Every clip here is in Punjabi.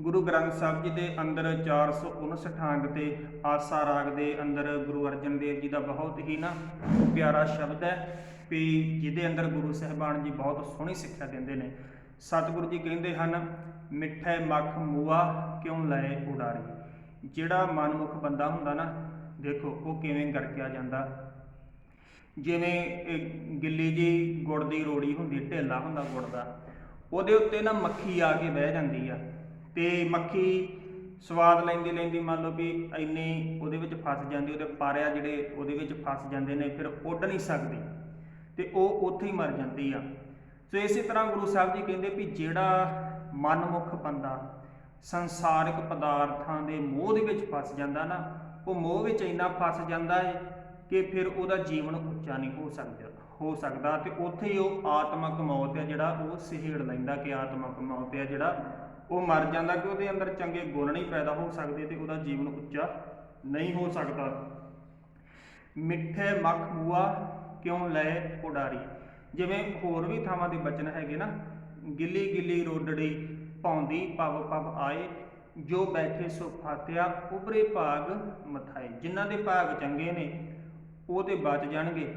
ਗੁਰੂ ਗ੍ਰੰਥ ਸਾਹਿਬ ਜੀ ਦੇ ਅੰਦਰ 459 ਠਾਂਗ ਤੇ ਆਸਾ ਰਾਗ ਦੇ ਅੰਦਰ ਗੁਰੂ ਅਰਜਨ ਦੇਵ ਜੀ ਦਾ ਬਹੁਤ ਹੀ ਨਾ ਪਿਆਰਾ ਸ਼ਬਦ ਹੈ ਵੀ ਜਿਹਦੇ ਅੰਦਰ ਗੁਰੂ ਸਾਹਿਬਾਨ ਜੀ ਬਹੁਤ ਸੋਹਣੀ ਸਿੱਖਿਆ ਦਿੰਦੇ ਨੇ। ਸਤਿਗੁਰੂ ਜੀ ਕਹਿੰਦੇ ਹਨ, ਮਿੱਠੇ ਮੱਖ ਮੂਆ ਕਿਉਂ ਲਏ ਉਡਾਰੀ? ਜਿਹੜਾ ਮਨਮੁਖ ਬੰਦਾ ਹੁੰਦਾ ਨਾ, ਦੇਖੋ ਉਹ ਕਿਵੇਂ ਗਰਕਿਆ ਜਾਂਦਾ। ਜਿਵੇਂ ਗਿੱਲੀ ਜੀ ਗੁੜ ਦੀ ਰੋੜੀ ਹੁੰਦੀ, ਢੇਲਾ ਹੁੰਦਾ ਗੁੜ ਦਾ, ਉਹਦੇ ਉੱਤੇ ਨਾ ਮੱਖੀ ਆ ਕੇ ਬਹਿ ਜਾਂਦੀ ਆ। ਤੇ ਮੱਖੀ ਸਵਾਦ ਲੈਂਦੀ ਲੈਂਦੀ ਮੰਨ ਲਓ ਵੀ ਇੰਨੀ ਉਹਦੇ ਵਿੱਚ ਫਸ ਜਾਂਦੀ, ਉਹਦੇ ਪਾਰਿਆ ਜਿਹੜੇ ਉਹਦੇ ਵਿੱਚ ਫਸ ਜਾਂਦੇ ਨੇ, ਫਿਰ ਉੱਡ ਨਹੀਂ ਸਕਦੀ ਤੇ ਉਹ ਉੱਥੇ ਹੀ ਮਰ ਜਾਂਦੀ ਆ। ਸੋ ਇਸੇ ਤਰ੍ਹਾਂ ਗੁਰੂ ਸਾਹਿਬ ਜੀ ਕਹਿੰਦੇ ਵੀ ਜਿਹੜਾ ਮਨਮੁਖ ਬੰਦਾ ਸੰਸਾਰਿਕ ਪਦਾਰਥਾਂ ਦੇ ਮੋਹ ਦੇ ਵਿੱਚ ਫਸ ਜਾਂਦਾ ਨਾ, ਉਹ ਮੋਹ ਵਿੱਚ ਇੰਨਾ ਫਸ ਜਾਂਦਾ ਹੈ ਕਿ ਫਿਰ ਉਹਦਾ ਜੀਵਨ ਉੱਚਾ ਨਹੀਂ ਹੋ ਸਕਦਾ ਹੋ ਸਕਦਾ ਤੇ ਉੱਥੇ ਹੀ ਉਹ ਆਤਮਕ ਮੌਤ ਹੈ ਜਿਹੜਾ ਉਹ ਸਿਹੜ ਲੈਂਦਾ ਕਿ ਆਤਮਕ ਮੌਤ ਹੈ ਜਿਹੜਾ ਉਹ ਮਰ ਜਾਂਦਾ ਕਿ ਉਹਦੇ ਅੰਦਰ ਚੰਗੇ ਗੁਣ ਨਹੀਂ ਪੈਦਾ ਹੋ ਸਕਦੇ ਤੇ ਉਹਦਾ ਜੀਵਨ ਉੱਚਾ ਨਹੀਂ ਹੋ ਸਕਦਾ। ਮਿੱਠੇ ਮੱਖ ਬੂਆ ਕਿਉਂ ਲਏ ਉਡਾਰੀ? ਜਿਵੇਂ ਹੋਰ ਵੀ ਥਾਵਾਂ ਦੇ ਬਚਨ ਹੈਗੇ ਨਾ, ਗਿੱਲੀ ਗਿੱਲੀ ਰੋਡੜੀ ਪੌਂਦੀ ਪਵ ਪਵ ਆਏ, ਜੋ ਬੈਠੇ ਸੋ ਫਾਤਿਆ ਉਬਰੇ ਭਾਗ ਮਥਾਏ। ਜਿਨ੍ਹਾਂ ਦੇ ਭਾਗ ਚੰਗੇ ਨੇ, ਉਹ ਤੇ ਬਚ ਜਾਣਗੇ,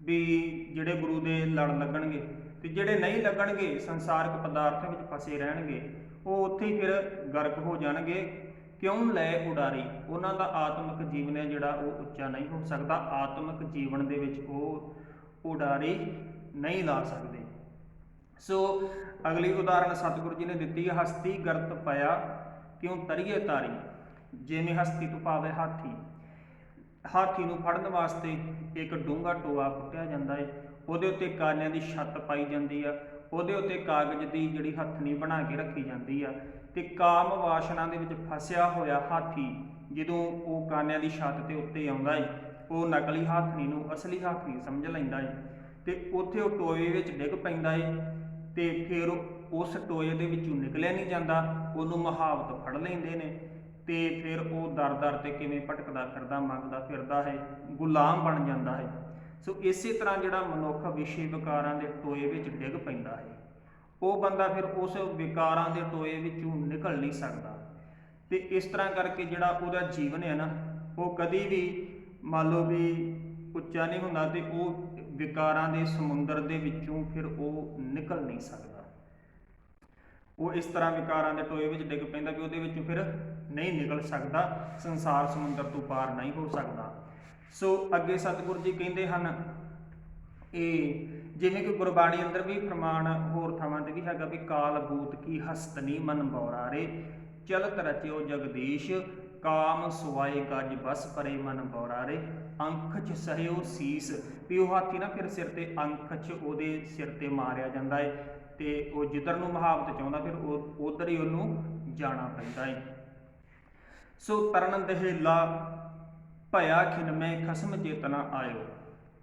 ਵੀ ਜਿਹੜੇ ਗੁਰੂ ਦੇ ਲੜ ਲੱਗਣਗੇ। ਤੇ ਜਿਹੜੇ ਨਹੀਂ ਲੱਗਣਗੇ, ਸੰਸਾਰਕ ਪਦਾਰਥ ਵਿੱਚ ਫਸੇ ਰਹਿਣਗੇ, ਉਹ ਉੱਥੇ ਹੀ ਫਿਰ ਗਰਕ ਹੋ ਜਾਣਗੇ। ਕਿਉਂ ਲੈ ਉਡਾਰੀ? ਉਹਨਾਂ ਦਾ ਆਤਮਿਕ ਜੀਵਨ ਹੈ ਜਿਹੜਾ ਉਹ ਉੱਚਾ ਨਹੀਂ ਹੋ ਸਕਦਾ। ਆਤਮਿਕ ਜੀਵਨ ਦੇ ਵਿੱਚ ਉਹ ਉਡਾਰੀ ਨਹੀਂ ਲਾ ਸਕਦੇ। ਸੋ ਅਗਲੀ ਉਦਾਹਰਣ ਸਤਿਗੁਰੂ ਜੀ ਨੇ ਦਿੱਤੀ ਹੈ, ਹਸਤੀ ਗਰਤ ਪਾਇਆ ਕਿਉਂ ਤਰੀਏ ਤਾਰੀ? ਜਿਵੇਂ ਹਸਤੀ ਤੋਂ ਪਾਵੇ ਹਾਥੀ। ਹਾਥੀ ਨੂੰ ਫੜਨ ਵਾਸਤੇ ਇੱਕ ਡੂੰਘਾ ਟੋਆ ਪੁੱਟਿਆ ਜਾਂਦਾ ਹੈ ਉਹਦੇ ਉੱਤੇ ਕਾਲਿਆਂ ਦੀ ਛੱਤ ਪਾਈ ਜਾਂਦੀ ਆ, ਉਹਦੇ ਉੱਤੇ ਕਾਗਜ਼ ਦੀ ਜਿਹੜੀ ਹੱਥਣੀ ਬਣਾ ਕੇ ਰੱਖੀ ਜਾਂਦੀ ਆ ਤੇ ਕਾਮ ਵਾਸ਼ਨਾ ਦੇ ਵਿੱਚ ਫਸਿਆ ਹੋਇਆ ਹਾਥੀ ਜਦੋਂ ਉਹ ਕਾਨਿਆਂ ਦੀ ਛੱਤ ਤੇ ਉੱਤੇ ਆਉਂਦਾ ਏ, ਉਹ ਨਕਲੀ ਹਾਥੀ ਨੂੰ ਅਸਲੀ ਹਾਥੀ ਸਮਝ ਲੈਂਦਾ ਏ ਤੇ ਉੱਥੇ ਉਹ ਟੋਏ ਵਿੱਚ ਡਿੱਗ ਪੈਂਦਾ ਏ ਤੇ ਫਿਰ ਉਸ ਟੋਏ ਦੇ ਵਿੱਚੋਂ ਨਿਕਲਿਆ ਨਹੀਂ ਜਾਂਦਾ, ਉਹਨੂੰ ਮਹਾਵਤ ਫੜ ਲੈਂਦੇ ਨੇ ਤੇ ਫਿਰ ਉਹ ਦਰ-ਦਰ ਤੇ ਕਿਵੇਂ ਭਟਕਦਾ ਫਿਰਦਾ, ਮੰਗਦਾ ਫਿਰਦਾ ਹੈ, ਗੁਲਾਮ ਬਣ ਜਾਂਦਾ ਹੈ। ਸੋ ਇਸੇ ਤਰ੍ਹਾਂ ਜਿਹੜਾ ਮਨੁੱਖ ਵਿਸ਼ੇ ਵਿਕਾਰਾਂ ਦੇ ਟੋਏ ਵਿੱਚ ਡਿੱਗ ਪੈਂਦਾ ਹੈ, ਉਹ ਬੰਦਾ ਫਿਰ ਉਸ ਵਿਕਾਰਾਂ ਦੇ ਟੋਏ ਵਿੱਚੋਂ ਨਿਕਲ ਨਹੀਂ ਸਕਦਾ। ਤੇ ਇਸ ਤਰ੍ਹਾਂ ਕਰਕੇ ਜਿਹੜਾ ਉਹਦਾ ਜੀਵਨ ਹੈ ਨਾ, ਉਹ ਕਦੀ ਵੀ ਮੰਨ ਲਓ ਵੀ ਉੱਚਾ ਨਹੀਂ ਹੁੰਦਾ ਤੇ ਉਹ ਵਿਕਾਰਾਂ ਦੇ ਸਮੁੰਦਰ ਦੇ ਵਿੱਚੋਂ ਫਿਰ ਉਹ ਨਿਕਲ ਨਹੀਂ ਸਕਦਾ। ਉਹ ਇਸ ਤਰ੍ਹਾਂ ਵਿਕਾਰਾਂ ਦੇ ਟੋਏ ਵਿੱਚ ਡਿੱਗ ਪੈਂਦਾ ਕਿ ਉਹਦੇ ਵਿੱਚੋਂ ਫਿਰ ਨਹੀਂ ਨਿਕਲ ਸਕਦਾ, ਸੰਸਾਰ ਸਮੁੰਦਰ ਤੋਂ ਪਾਰ ਨਹੀਂ ਹੋ ਸਕਦਾ। ਸੋ ਅੱਗੇ ਸਤਿਗੁਰੂ ਜੀ ਕਹਿੰਦੇ ਹਨ ਇਹ ਜਿਵੇਂ ਕਿ ਗੁਰਬਾਣੀ ਅੰਦਰ ਵੀ ਫਰਮਾਨ ਹੋਰ ਥਾਵਾਂ ਤੇ ਵੀ ਹੈਗਾ ਵੀ ਕਾਲ ਬੂਤ ਕੀ ਹਸਤਨੀ ਮਨ ਬੌਰਾਰੇ ਚਲਤ ਰਚਿਓ ਜਗਦੀਸ਼, ਕਾਮ ਸੁਆਏ ਗਜ ਬਸ ਪਰੇ ਮਨ ਬੌਰਾਰੇ ਅੰਖ ਚ ਸਹਿਓ ਸੀਸ, ਵੀ ਉਹ ਹਾਥੀ ਨਾ ਫਿਰ ਸਿਰ ਤੇ ਅੰਖ ਚ ਉਹਦੇ ਸਿਰ ਤੇ ਮਾਰਿਆ ਜਾਂਦਾ ਹੈ ਤੇ ਉਹ ਜਿੱਧਰ ਨੂੰ ਮਹਾਵਤ ਚਾਹੁੰਦਾ ਫਿਰ ਉਹ ਉਧਰ ਹੀ ਉਹਨੂੰ ਜਾਣਾ ਪੈਂਦਾ ਏ। ਸੋ ਤਰਨ ਦਹੇਲਾ ਭਇਆ ਖਿਨਮੇ ਖਸਮ ਚੇਤਨਾ ਆਇਓ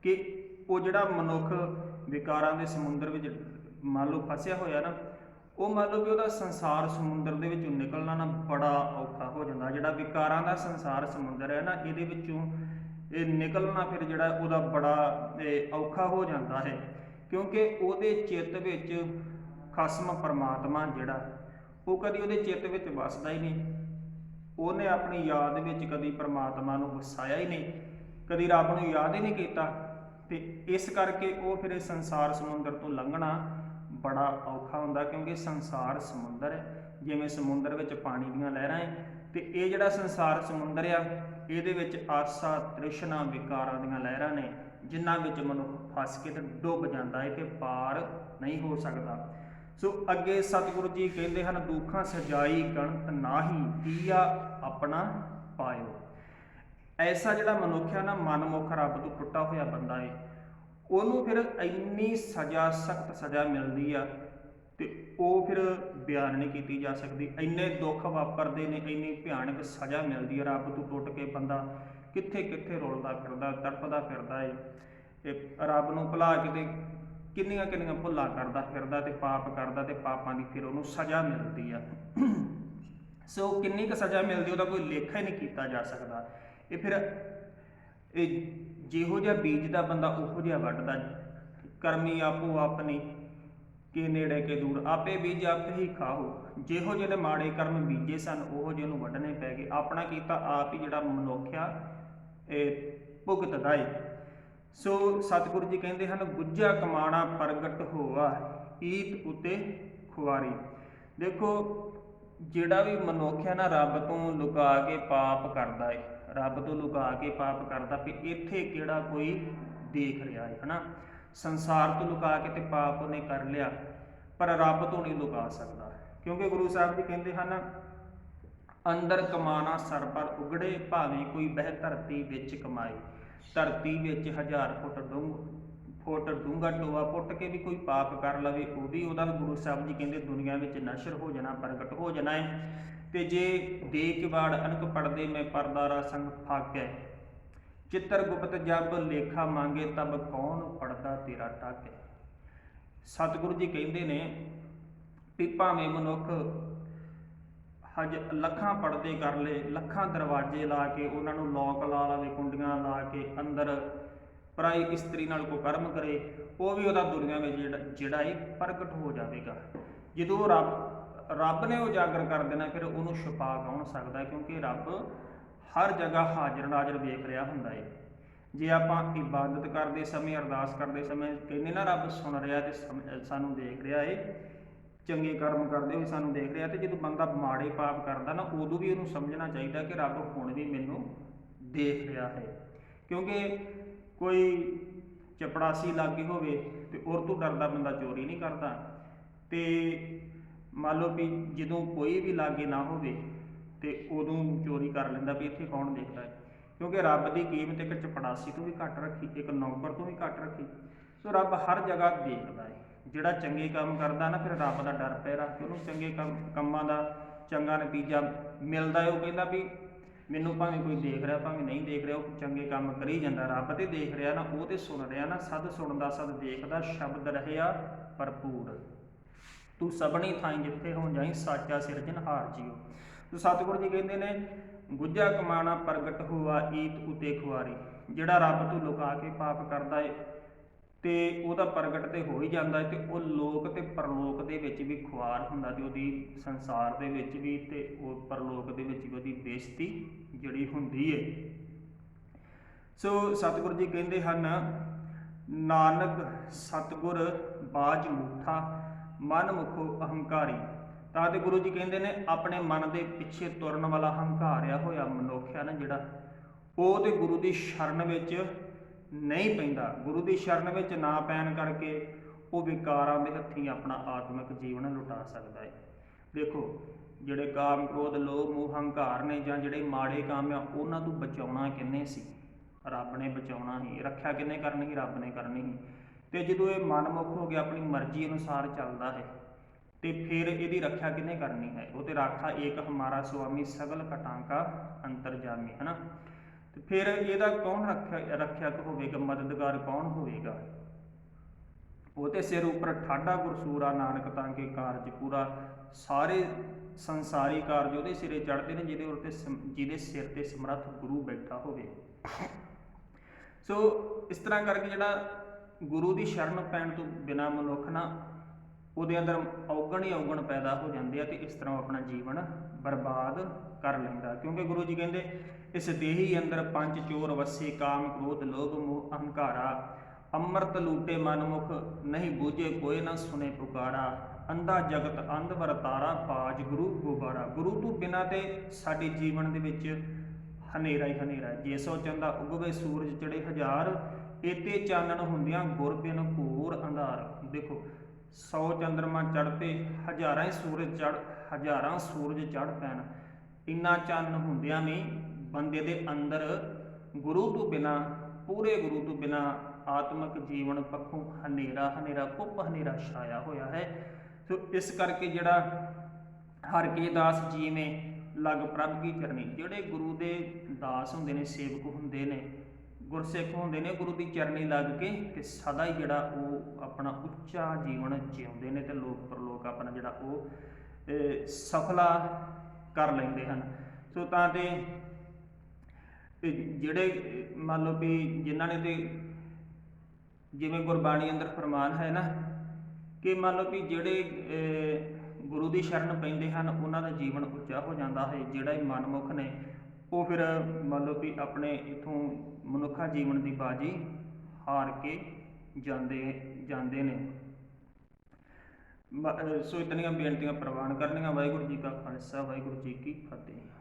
ਕਿ ਉਹ ਜਿਹੜਾ ਮਨੁੱਖ ਵਿਕਾਰਾਂ ਦੇ ਸਮੁੰਦਰ ਵਿੱਚ ਮੰਨ ਲਓ ਫਸਿਆ ਹੋਇਆ ਨਾ ਉਹ ਮੰਨ ਲਓ ਵੀ ਉਹਦਾ ਸੰਸਾਰ ਸਮੁੰਦਰ ਦੇ ਵਿੱਚੋਂ ਨਿਕਲਣਾ ਨਾ ਬੜਾ ਔਖਾ ਹੋ ਜਾਂਦਾ। ਜਿਹੜਾ ਵਿਕਾਰਾਂ ਦਾ ਸੰਸਾਰ ਸਮੁੰਦਰ ਹੈ ਨਾ ਇਹਦੇ ਵਿੱਚੋਂ ਇਹ ਨਿਕਲਣਾ ਫਿਰ ਜਿਹੜਾ ਉਹਦਾ ਬੜਾ ਇਹ, ਔਖਾ ਹੋ ਜਾਂਦਾ ਹੈ। ਕਿਉਂਕਿ ਉਹਦੇ ਚਿੱਤ ਵਿੱਚ ਖਸਮ ਪਰਮਾਤਮਾ ਜਿਹੜਾ ਉਹ ਕਦੀ ਉਹਦੇ ਚਿੱਤ ਵਿੱਚ ਵਸਦਾ ਹੀ ਨਹੀਂ। ਉਹਨੇ ਆਪਣੀ ਯਾਦ ਵਿੱਚ ਕਦੀ ਪਰਮਾਤਮਾ ਨੂੰ ਵਸਾਇਆ ਹੀ ਨਹੀਂ, ਕਦੀ ਰੱਬ ਨੂੰ ਯਾਦ ਹੀ ਨਹੀਂ ਕੀਤਾ ਤੇ ਇਸ ਕਰਕੇ ਉਹ ਫਿਰ ਇਹ ਸੰਸਾਰ ਸਮੁੰਦਰ ਤੋਂ ਲੰਘਣਾ ਬੜਾ ਔਖਾ ਹੁੰਦਾ ਕਿਉਂਕਿ ਸੰਸਾਰ ਸਮੁੰਦਰ ਹੈ, ਜਿਵੇਂ ਸਮੁੰਦਰ ਵਿੱਚ ਪਾਣੀ ਦੀਆਂ ਲਹਿਰਾਂ ਹੈ ਤੇ ਇਹ ਜਿਹੜਾ ਸੰਸਾਰ ਸਮੁੰਦਰ ਆ, ਇਹਦੇ ਵਿੱਚ ਆਸਾ ਤ੍ਰਿਸ਼ਨਾ ਵਿਕਾਰਾਂ ਦੀਆਂ ਲਹਿਰਾਂ ਨੇ, ਜਿਨ੍ਹਾਂ ਵਿੱਚ ਮਨੁੱਖ ਫਸ ਕੇ ਤੇ ਡੁੱਬ ਜਾਂਦਾ ਹੈ ਤੇ ਪਾਰ ਨਹੀਂ ਹੋ ਸਕਦਾ। ਸੋ ਅੱਗੇ ਸਤਿਗੁਰੂ ਜੀ ਕਹਿੰਦੇ ਹਨ, ਦੁੱਖਾਂ ਸਜਾਈ ਗਣਤ ਨਾਹੀ ਕੀਆ ਆਪਣਾ ਪਾਇਓ। ਐਸਾ ਜਿਹੜਾ ਮਨੁੱਖ ਹੈ ਨਾ, ਮਨਮੁਖ ਰੱਬ ਤੋਂ ਟੁੱਟਾ ਹੋਇਆ ਬੰਦਾ ਏ, ਉਹਨੂੰ ਫਿਰ ਇੰਨੀ ਸਜ਼ਾ, ਸਖਤ ਸਜ਼ਾ ਮਿਲਦੀ ਆ ਤੇ ਉਹ ਫਿਰ ਬਿਆਨ ਨਹੀਂ ਕੀਤੀ ਜਾ ਸਕਦੀ। ਇੰਨੇ ਦੁੱਖ ਵਾਪਰਦੇ ਨੇ, ਇੰਨੀ ਭਿਆਨਕ ਸਜ਼ਾ ਮਿਲਦੀ ਹੈ ਰੱਬ ਤੋਂ ਟੁੱਟ ਕੇ ਬੰਦਾ। ਕਿੱਥੇ ਕਿੱਥੇ ਰੁਲਦਾ ਫਿਰਦਾ, ਤੜਪਦਾ ਫਿਰਦਾ ਏ। ਰੱਬ ਨੂੰ ਭੁਲਾ ਕੇ ਤੇ ਕਿੰਨੀਆਂ ਕਿੰਨੀਆਂ ਭੁੱਲਾਂ ਕਰਦਾ ਫਿਰਦਾ ਤੇ ਪਾਪ ਕਰਦਾ ਤੇ ਪਾਪਾਂ ਦੀ ਫਿਰ ਉਹਨੂੰ ਸਜ਼ਾ ਮਿਲਦੀ ਆ। ਸੋ ਕਿੰਨੀ ਕੁ ਸਜ਼ਾ ਮਿਲਦੀ ਉਹਦਾ ਕੋਈ ਲੇਖਾ ਹੀ ਨਹੀਂ ਕੀਤਾ ਜਾ ਸਕਦਾ। ਇਹ ਫਿਰ ਇਹ ਜਿਹੋ ਜਿਹਾ ਬੀਜ ਦਾ ਬੰਦਾ ਉਹੋ ਜਿਹਾ ਵੱਢਦਾ, ਕਰਮੀ ਆਪੋ ਆਪਣੀ, ਕਿ ਨੇੜੇ ਕੇ ਦੂਰ, ਆਪੇ ਬੀਜ ਆਪੇ ਹੀ ਖਾਓ। ਜਿਹੋ ਜਿਹੇ ਮਾੜੇ ਕਰਮ ਬੀਜੇ ਸਨ, ਉਹੋ ਜਿਹੇ ਨੂੰ ਵੱਢਣੇ ਪੈ ਗਏ। ਆਪਣਾ ਕੀਤਾ ਆਪ ਹੀ ਜਿਹੜਾ ਮਨੁੱਖਿਆ ਇਹ ਭੁਗਤਦਾ ਏ। ਸੋ ਸਤਿਗੁਰੂ ਜੀ ਕਹਿੰਦੇ ਹਨ ਗੁੱਜਾ ਕਮਾਣਾ ਪ੍ਰਗਟ ਹੋਆ ਈਤ ਉਤੇ ਖੁਆਰੀ ਦੇਖੋ, ਜਿਹੜਾ ਵੀ ਮਨੁੱਖ ਹੈ ਨਾ, ਰੱਬ ਤੋਂ ਲੁਕਾ ਕੇ ਪਾਪ ਕਰਦਾ ਏ। ਰੱਬ ਤੋਂ ਲੁਕਾ ਕੇ ਪਾਪ ਕਰਦਾ ਵੀ ਇੱਥੇ ਕਿਹੜਾ ਕੋਈ ਦੇਖ ਰਿਹਾ ਹੈ ਹਨਾ? ਸੰਸਾਰ ਤੋਂ ਲੁਕਾ ਕੇ ਤੇ ਪਾਪ ਉਹਨੇ ਕਰ ਲਿਆ, ਪਰ ਰੱਬ ਤੋਂ ਨਹੀਂ ਲੁਕਾ ਸਕਦਾ। ਕਿਉਂਕਿ ਗੁਰੂ ਸਾਹਿਬ ਜੀ ਕਹਿੰਦੇ ਹਨ, ਅੰਦਰ ਕਮਾਣਾ ਸਰ ਪਰ ਉਗੜੇ, ਭਾਵੇਂ ਕੋਈ ਬਹਿ ਧਰਤੀ ਵਿੱਚ ਕਮਾਏ। ਧਰਤੀ ਵਿੱਚ ਹਜ਼ਾਰ ਫੁੱਟ ਡੂੰਘ, ਫੁੱਟ ਡੂੰਘਾ ਟੋਆ ਪੁੱਟ ਕੇ ਵੀ ਕੋਈ ਪਾਪ ਕਰ ਲਵੇ, ਉਹ ਵੀ ਉਹਦਾ ਗੁਰੂ ਸਾਹਿਬ ਜੀ ਕਹਿੰਦੇ ਦੁਨੀਆ ਵਿੱਚ ਨਸ਼ਰ ਹੋ ਜਾਣਾ, ਪ੍ਰਗਟ ਹੋ ਜਾਣਾ ਹੈ। ਤੇ ਜੇ ਦੇ ਕਿਵਾੜ ਅਨਕ ਪੜਦੇ ਮੈਂ ਪਰਦਾਰਾ ਸੰਗ ਫਾਕੈ। ਚਿੱਤਰ ਗੁਪਤ ਜਬ ਲੇਖਾ ਮੰਗੇ ਤਬ ਕੌਣ ਪੜਦਾ ਤੇਰਾ ਟਾਕੇ। ਸਤਿਗੁਰੂ ਜੀ ਕਹਿੰਦੇ ਨੇ ਵੀ ਭਾਵੇਂ ਮਨੁੱਖ ਹਜ, ਲੱਖਾਂ ਪਰਦੇ ਕਰ ਲਏ, ਲੱਖਾਂ ਦਰਵਾਜ਼ੇ ਲਾ ਕੇ, ਉਹਨਾਂ ਨੂੰ ਲੋਕ ਲਾ ਲਵੇ ਕੁੰਡੀਆਂ ਲਾ ਕੇ, ਅੰਦਰ ਪਰਾਈ ਇਸਤਰੀ ਨਾਲ ਕੋ ਕਰਮ ਕਰੇ, ਉਹ ਵੀ ਉਹਦਾ ਦੁਨੀਆ ਵਿੱਚ ਜਿਹੜਾ ਜਿਹੜਾ ਇਹ ਪ੍ਰਗਟ ਹੋ ਜਾਵੇਗਾ। ਜਦੋਂ ਉਹ ਰੱਬ ਰੱਬ ਨੇ ਉਜਾਗਰ ਕਰ ਦੇਣਾ, ਫਿਰ ਉਹਨੂੰ ਛੁਪਾ ਕੌਣ ਸਕਦਾ? ਕਿਉਂਕਿ ਰੱਬ ਹਰ ਜਗ੍ਹਾ ਹਾਜ਼ਰ ਨਾਜ਼ਰ ਵੇਖ ਰਿਹਾ ਹੁੰਦਾ ਏ। ਜੇ ਆਪਾਂ ਇਬਾਦਤ ਕਰਦੇ ਸਮੇਂ, ਅਰਦਾਸ ਕਰਦੇ ਸਮੇਂ, ਕਹਿੰਦੇ ਨਾ, ਰੱਬ ਸੁਣ ਰਿਹਾ ਤੇ ਸਮ- ਸਾਨੂੰ ਦੇਖ ਰਿਹਾ ਏ। ਚੰਗੇ ਕਰਮ ਕਰਦੇ ਹੋਏ ਸਾਨੂੰ ਦੇਖ ਰਿਹਾ ਤੇ ਜਦੋਂ ਬੰਦਾ ਮਾੜੇ ਪਾਪ ਕਰਦਾ ਨਾ, ਉਦੋਂ ਵੀ ਉਹਨੂੰ ਸਮਝਣਾ ਚਾਹੀਦਾ ਕਿ ਰੱਬ ਹੁਣ ਵੀ ਮੈਨੂੰ ਦੇਖ ਰਿਹਾ ਹੈ। ਕਿਉਂਕਿ ਕੋਈ ਚਪੜਾਸੀ ਲਾਗੇ ਹੋਵੇ ਤੇ ਔਰ ਤੋਂ ਡਰਦਾ ਬੰਦਾ ਚੋਰੀ ਨਹੀਂ ਕਰਦਾ। ਤੇ ਮੰਨ ਲਓ ਵੀ ਜਦੋਂ ਕੋਈ ਵੀ ਲਾਗੇ ਨਾ ਹੋਵੇ ਤੇ ਉਦੋਂ ਚੋਰੀ ਕਰ ਲੈਂਦਾ ਵੀ ਇੱਥੇ ਕੌਣ ਦੇਖਦਾ ਹੈ। ਕਿਉਂਕਿ ਰੱਬ ਦੀ ਕੀਮਤ ਇੱਕ ਚਪੜਾਸੀ ਤੋਂ ਵੀ ਘੱਟ ਰੱਖੀ, ਇੱਕ ਨੌਕਰ ਤੋਂ ਵੀ ਘੱਟ ਰੱਖੀ। ਸੋ ਰੱਬ ਹਰ ਜਗ੍ਹਾ ਦੇਖਦਾ ਹੈ। ਜਿਹੜਾ ਚੰਗੇ ਕੰਮ ਕਰਦਾ ਨਾ, ਫਿਰ ਰੱਬ ਦਾ ਡਰ ਪੈ ਰੱਖ ਕੇ ਉਹਨੂੰ ਚੰਗੇ ਕੰਮ, ਕੰਮਾਂ ਦਾ ਚੰਗਾ ਨਤੀਜਾ ਮਿਲਦਾ ਹੈ। ਉਹ ਕਹਿੰਦਾ ਵੀ ਮੈਨੂੰ ਭਾਵੇਂ ਕੋਈ ਦੇਖ ਰਿਹਾ, ਭਾਵੇਂ ਨਹੀਂ ਦੇਖ ਰਿਹਾ, ਉਹ ਚੰਗੇ ਕੰਮ ਕਰੀ ਜਾਂਦਾ। ਰੱਬ ਤੇ ਦੇਖ ਰਿਹਾ ਨਾ, ਉਹ ਤੇ ਸੁਣ ਰਿਹਾ ਨਾ। ਸਦ ਸੁਣਦਾ, ਸਦ ਦੇਖਦਾ, ਸ਼ਬਦ ਰਹਿਆ ਭਰਪੂਰ। ਤੂੰ ਸਭਣੀ ਥਾਈਂ ਜਿੱਥੇ ਹੋ ਜਾਈ, ਸਾਚਾ ਸਿਰਜਣਹਾਰ ਜੀਓ। ਤੋ ਸਤਿਗੁਰੂ ਜੀ ਕਹਿੰਦੇ ਨੇ ਗੁੱਜਾ ਕਮਾਣਾ ਪ੍ਰਗਟ ਹੋਆ ਈਤ ਉਤੇ ਖੁਆਰੀ। ਜਿਹੜਾ ਰੱਬ ਤੋਂ ਲੁਕਾ ਕੇ ਪਾਪ ਕਰਦਾ ਏ ਤੇ ਉਹਦਾ ਪ੍ਰਗਟ ਤੇ ਹੋ ਹੀ ਜਾਂਦਾ ਹੈ ਤੇ ਉਹ ਲੋਕ ਤੇ ਪਰਲੋਕ ਦੇ ਵਿੱਚ ਵੀ ਖੁਆਰ ਹੁੰਦਾ ਤੇ ਉਹਦੀ ਸੰਸਾਰ ਦੇ ਵਿੱਚ ਵੀ ਤੇ ਉਹ ਪਰਲੋਕ ਦੇ ਵਿੱਚ ਵੀ ਉਹਦੀ ਬੇਇੱਜ਼ਤੀ ਜਿਹੜੀ ਹੁੰਦੀ ਏ ਸੋ ਸਤਿਗੁਰੂ ਜੀ ਕਹਿੰਦੇ ਹਨ, ਨਾਨਕ ਸਤਿਗੁਰ ਬਾਜ ਮੂਠਾ, ਮਨ ਮੁਖੋ ਅਹੰਕਾਰੀ। ਤਾਂ ਤੇ ਗੁਰੂ ਜੀ ਕਹਿੰਦੇ ਨੇ, ਆਪਣੇ ਮਨ ਦੇ ਪਿੱਛੇ ਤੁਰਨ ਵਾਲਾ ਹੰਕਾਰਿਆ ਹੋਇਆ ਮਨੁੱਖ ਆ ਨਾ ਜਿਹੜਾ, ਉਹ ਤੇ ਗੁਰੂ ਦੀ ਸ਼ਰਨ ਵਿੱਚ ਨਹੀਂ ਪੈਂਦਾ। ਗੁਰੂ ਦੀ ਸ਼ਰਨ ਵਿੱਚ ਨਾ ਪੈਣ ਕਰਕੇ ਉਹ ਵਿਕਾਰਾਂ ਦੇ ਹੱਥੀਂ ਆਪਣਾ ਆਤਮਿਕ ਜੀਵਨ ਲੁਟਾ ਸਕਦਾ ਹੈ ਦੇਖੋ, ਜਿਹੜੇ ਕਾਮ ਕ੍ਰੋਧ, ਲੋਭ, ਮੋਹ, ਹੰਕਾਰ ਨੇ ਜਾਂ ਜਿਹੜੇ ਮਾੜੇ ਕੰਮ ਆ, ਉਹਨਾਂ ਤੋਂ ਬਚਾਉਣਾ ਕਿੰਨੇ ਸੀ? ਰੱਬ ਨੇ ਬਚਾਉਣਾ ਹੀ। ਰੱਖਿਆ ਕਿੰਨੇ ਕਰਨੀ ਸੀ? ਰੱਬ ਨੇ ਕਰਨੀ ਸੀ। ਤੇ ਜਦੋਂ ਇਹ ਮਨਮੁਖ ਹੋ ਗਿਆ, ਆਪਣੀ ਮਰਜ਼ੀ ਅਨੁਸਾਰ ਚੱਲਦਾ ਹੈ, ਤੇ ਫਿਰ ਇਹਦੀ ਰੱਖਿਆ ਕਿੰਨੇ ਕਰਨੀ ਹੈ? ਉਹ ਤੇ ਰਾਖਾ ਏਕ ਹਮਾਰਾ ਸੁਆਮੀ ਸਗਲ ਕਟਾਂਕਾ ਅੰਤਰਜਾਮੀ ਹੈ ਨਾ ਤੇ ਫਿਰ ਇਹਦਾ ਕੌਣ ਰੱਖਿਆ ਰੱਖਿਅਕ ਹੋਵੇਗਾ? ਮਦਦਗਾਰ ਕੌਣ ਹੋਵੇਗਾ? ਉਹ ਤੇ ਸਿਰ ਉੱਪਰ ਠਾਡਾ ਗੁਰਸੂਰਾ ਨਾਨਕ ਤਾਂ ਕੇ ਕਾਰਜ ਪੂਰਾ। ਸਾਰੇ ਸੰਸਾਰੀ ਕਾਰਜ ਉਹਦੇ ਸਿਰੇ ਚੜ੍ਹਦੇ ਨੇ, ਜਿਹਦੇ ਉੱਤੇ ਸਮ- ਜਿਹਦੇ ਸਿਰ ਤੇ ਸਮਰੱਥ ਗੁਰੂ ਬੈਠਾ ਹੋਵੇ। ਸੋ ਇਸ ਤਰ੍ਹਾਂ ਕਰਕੇ ਜਿਹੜਾ ਗੁਰੂ ਦੀ ਸ਼ਰਨ ਪੈਣ ਤੋਂ ਬਿਨਾ ਮਨੁੱਖ ਨਾ ਉਹਦੇ ਅੰਦਰ ਔਗਣ ਹੀ ਔਗਣ ਪੈਦਾ ਹੋ ਜਾਂਦੇ ਆ ਤੇ ਇਸ ਤਰ੍ਹਾਂ ਆਪਣਾ ਜੀਵਨ ਬਰਬਾਦ ਕਰ ਲੈਂਦਾ। ਕਿਉਂਕਿ ਗੁਰੂ ਜੀ ਕਹਿੰਦੇ, ਇਸ ਦੇਹੀ ਅੰਦਰ ਪੰਜ ਚੋਰ ਵਸੇ, ਕਾਮ ਕ੍ਰੋਧ ਲੋਭ ਮੋਹ ਅਹੰਕਾਰਾ। ਅੰਮ੍ਰਿਤ ਲੂਟੇ ਮਨਮੁਖ, ਨਹੀਂ ਬੂਝੇ ਕੋਈ ਨਾ ਸੁਨੇ ਪੁਕਾਰਾ। ਅੰਧਾ ਜਗਤ ਅੰਧ ਵਰਤਾਰਾ ਬਾਜ ਗੁਰੂ ਗੋਬਾਰਾ। ਗੁਰੂ ਤੋਂ ਬਿਨਾ ਤੇ ਸਾਡੇ ਜੀਵਨ ਦੇ ਵਿੱਚ ਹਨੇਰਾ ਹੀ ਹਨੇਰਾ ਜੇ ਸੋ ਚੰਦਾ ਉਗਵੇ ਸੂਰਜ ਚੜੇ ਹਜ਼ਾਰ, ਏਤੇ ਚਾਨਣ ਹੁੰਦਿਆਂ ਗੁਰ ਬਿਨ ਘੋਰ ਅੰਧਾਰ। ਦੇਖੋ ਸੌ ਚੰਦਰਮਾ ਚੜ੍ਹਤੇ ਹਜ਼ਾਰਾਂ ਹੀ ਸੂਰਜ ਚੜ ਹਜ਼ਾਰਾਂ ਸੂਰਜ ਚੜ ਪੈਣ। ਇੰਨਾ ਚੰਨ ਹੁੰਦਿਆਂ ਵੀ ਬੰਦੇ ਦੇ ਅੰਦਰ ਗੁਰੂ ਤੋਂ ਬਿਨਾ, ਪੂਰੇ ਗੁਰੂ ਤੋਂ ਬਿਨਾ ਆਤਮਿਕ ਜੀਵਨ ਪੱਖੋਂ ਹਨੇਰਾ ਹਨੇਰਾ ਕੁੱਪ ਹਨੇਰਾ ਛਾਇਆ ਹੋਇਆ ਹੈ। ਸੋ ਇਸ ਕਰਕੇ ਜਿਹੜਾ ਹਰ ਕੇ ਦਾਸ ਜੀਵੇਂ ਲਗ ਪ੍ਰਭ ਕੀ ਚਰਨੀ ਜਿਹੜੇ ਗੁਰੂ ਦੇ ਦਾਸ ਹੁੰਦੇ ਨੇ, ਸੇਵਕ ਹੁੰਦੇ ਨੇ ਗੁਰਸਿੱਖ ਹੁੰਦੇ ਨੇ, ਗੁਰੂ ਦੀ ਚਰਨੀ ਲੱਗ ਕੇ ਤੇ ਸਦਾ ਹੀ ਜਿਹੜਾ ਉਹ ਆਪਣਾ ਉੱਚਾ ਜੀਵਨ ਜਿਉਂਦੇ ਨੇ ਤੇ ਲੋਕ ਪਰਲੋਕ ਆਪਣਾ ਜਿਹੜਾ ਉਹ ਸਫਲਾ ਕਰ ਲੈਂਦੇ ਹਨ। ਸੋ ਤਾਂ ਤੇ ਜਿਹੜੇ, ਮੰਨ ਲਓ ਵੀ ਜਿਨ੍ਹਾਂ ਨੇ ਤੇ ਜਿਵੇਂ ਗੁਰਬਾਣੀ ਅੰਦਰ ਫਰਮਾਨ ਹੈ ਨਾ ਕਿ ਮੰਨ ਲਓ ਵੀ ਜਿਹੜੇ ਗੁਰੂ ਦੀ ਸ਼ਰਨ ਪੈਂਦੇ ਹਨ, ਉਹਨਾਂ ਦਾ ਜੀਵਨ ਉੱਚਾ ਹੋ ਜਾਂਦਾ ਹੈ, ਜਿਹੜਾ ਇਹ ਮਨਮੁਖ ਨੇ ਉਹ ਫਿਰ ਮੰਨ ਲਓ ਵੀ ਆਪਣੇ ਇਥੋਂ ਮਨੁੱਖਾ ਜੀਵਨ ਦੀ ਬਾਜੀ ਹਾਰ ਕੇ ਜਾਂਦੇ ਜਾਂਦੇ ਨੇ। ਸੋ ਇਤਨੀਆਂ ਬੇਨਤੀਆਂ ਪ੍ਰਵਾਨ ਕਰਨੀਆਂ। ਵਾਹਿਗੁਰੂ ਜੀ ਕਾ ਖਾਲਸਾ, ਵਾਹਿਗੁਰੂ ਜੀ ਕੀ ਫਤਿਹ।